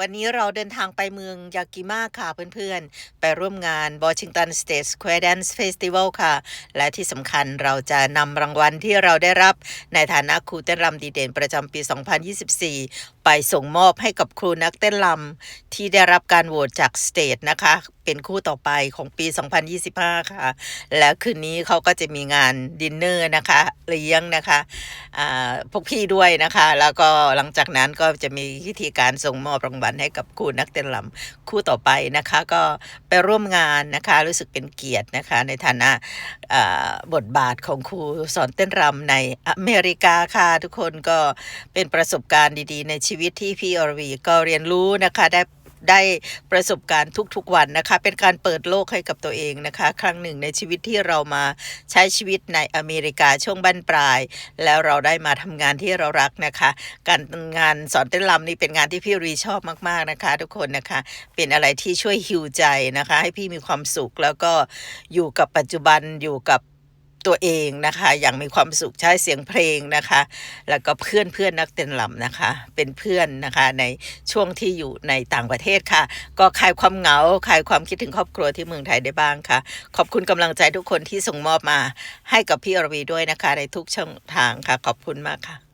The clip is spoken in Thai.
วันนี้เราเดินทางไปเมืองยากิมาค่ะเพื่อนๆ ไปร่วมงาน Washington State Square Dance Festival ค่ะ และที่สำคัญเราจะนำรางวัลที่เราได้รับในฐานะครูเต้นรำดีเด่นประจำปี 2024ไปส่งมอบให้กับครูนักเต้นรำที่ได้รับการโหวตจากสเตทนะคะ เป็นคู่ต่อไปของปี 2025 ค่ะ แล้วคืนนี้เขาก็จะมีงานดินเนอร์นะคะเลี้ยงนะคะพวกพี่ด้วยนะคะ แล้วก็หลังจากนั้นก็จะมีพิธีการส่งมอบรางวัลให้กับครูนักเต้นรำคู่ต่อไปนะคะ ก็ไปร่วมงานนะคะรู้สึกเป็นเกียรตินะคะ ในฐานะบทบาทของครูสอนเต้นรำในอเมริกาค่ะทุกคนก็เป็นประสบการณ์ดีๆ ในชีีวิตที่พี่อรวีก็เรียนรู้นะคะได้ได้ประสบการณ์ทุกๆวันนะคะ เป็นการเปิดโลกให้กับตัวเองนะคะ ครั้งหนึ่งในชีวิตที่เรามาใช้ชีวิตในอเมริกาช่วงบั้นปลาย แล้วเราได้มาทำงานที่เรารักนะคะ การงานสอนเต้นรำนี่เป็นงานที่พี่รีชอบมากๆนะคะ ทุกคนนะคะ เป็นอะไรที่ช่วยฮิวใจนะคะ ให้พี่มีความสุขแล้วก็อยู่กับปัจจุบันอยู่กับ ตัวเองนะคะ อย่างมีความสุขใช้เสียงเพลงนะคะ แล้วก็เพื่อนเพื่อนนักเต้นรำนะคะ เป็นเพื่อนนะคะในช่วงที่อยู่ในต่างประเทศค่ะ ก็คลายความเหงาคลายความคิดถึงครอบครัวที่เมืองไทยได้บ้างค่ะ ขอบคุณกำลังใจทุกคนที่ส่งมอบมาให้กับพี่อรวีด้วยนะคะ ในทุกช่องทางค่ะ ขอบคุณมากค่ะ